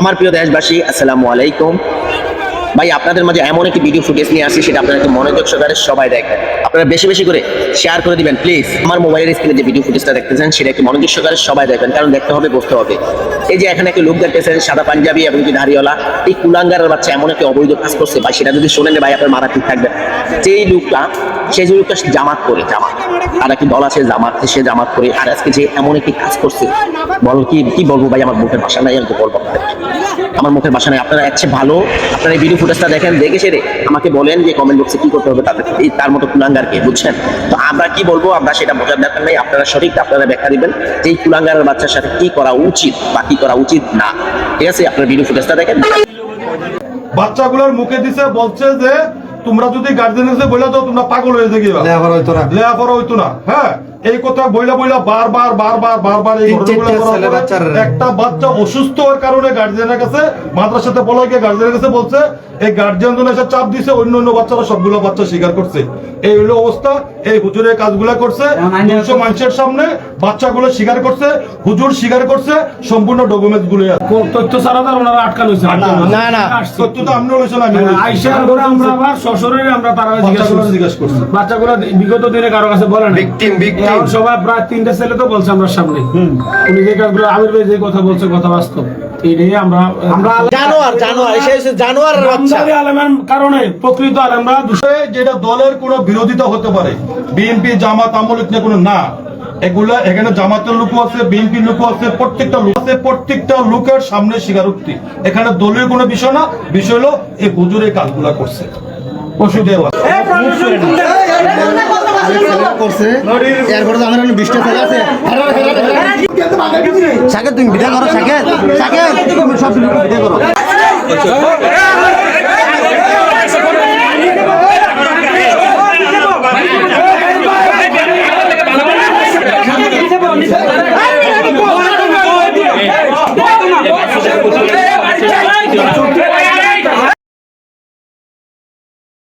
আমার প্রিয় দেশবাসী আসসালামু আলাইকুম। ভাই, আপনাদের মাঝে এমন একটি ভিডিও ফুটেজ নিয়ে আসি সেটা আপনারা একটু মনোযোগ সহকারে সবাই দেখেন আপনারা বেশি বেশি করে শেয়ার করে দিবেন প্লিজ আমার মোবাইলের স্ক্রিনে যে ভিডিও ফুটেজটা দেখতেছেন, সেটা একটু মনোযোগ সহকারে সবাই দেখবেন, কারণ দেখতে হবে, বুঝতে হবে। এই যে এখানে একটি লোক দেখতেছেন, সাদা পাঞ্জাবি এবং কি ধারিওয়ালা এই কুলাঙ্গারের বাচ্চা এমন একটি অবৈধ কাজ করছে, ভাই, সেটা যদি শোনেন, ভাই, আপনার মারা ঠিক থাকবে। যেই লোকটা সেই লোকটা জামাত করে জামাত। আর একটি দল আছে, জামাত, সে জামাত করে আর আজকে যে এমন একটি কাজ করছে, বল কি কি বলব, ভাই, আমার বুকের ভাষা নাই তো বলব। আমার মুখের ভাষা নাই। আপনারা এর ভালো আপনারা এই ভিডিও ফুটেজটা দেখেন দেখে সেরে আমাকে বলেন যে কমেন্ট বক্সে কি করতে হবে তাদের এই তার মতো কুলাঙ্গারকে বুঝছেন? তো আমরা কি বলব? আমরা সেটা বোঝার দরকার নেই আপনারা সঠিক আপনারা ব্যাখ্যা দিবেন যে এই কুলাঙ্গারের বাচ্চার সাথে কি করা উচিত বা কি করা উচিত না। ঠিক আছে? আপনার ভিডিও ফুটেজটা দেখেন। বাচ্চাগুলোর মুখে দিছে বলছে যে তোমরা যদি গার্জেন এসে বলে দাও তোমরা পাগল হয়ে যাবে লেখাপড়া হইতো না। লেখাপড়া হইতো না। হ্যাঁ? এই কথা বইলা বইলা বারবার বারবার বারবার এই একটা বাচ্চা অসুস্থ হওয়ার কারণে গার্জিয়ানের কাছে মাদ্রাসাতে বলা গিয়ে গার্জিয়ানের কাছে বলছে এই গার্জিয়ান জন এসে চাপ দিছে অন্য অন্য বাচ্চারা সবগুলো বাচ্চা স্বীকার করছে। এই হলো অবস্থা এই হুজুরের কাজগুলা করছে মানুষের সামনে বাচ্চাগুলো স্বীকার করছে হুজুর স্বীকার করছে সম্পূর্ণ ডকুমেন্টসগুলো তথ্য ছাড়া তার ওনারা আটকানো হয়েছে। না, না। সত্য তো আমি আইসার আমরা আবার শ্বশুরের আমরা তারা জিজ্ঞেস করছি। বাচ্চাগুলো বিগত দিনে কারও কাছে বলে না victim. এখন সবাই প্রায় তিনটা ছেলে তো বলছে আমরা সামনে। উনি যে কাজগুলো আমির ভাই যে কথা বলছে কথা বাস্তব। আমরা আমরা জানোয়ার জানোয়ার এসে এসে বাচ্চা। কারণে প্রকৃত আলেমরা যেটা দলের কোনো বিরোধিতা হতে পারে বিএনপি জামাত আমলিক নিয়ে কোনো না এগুলা এখানে জামাতের লোক আছে বিএনপির লোক আছে প্রত্যেকটা লোক আছে প্রত্যেকটা লোকের সামনে স্বীকারোক্তি। এখানে দলীয় কোনো বিষয় না বিষয় হলো এই হুজুর কাজগুলা করছে। সাকেত তুমি ভিডিও করো সাকেত সাকেত সব ভিডিও করো Grazie.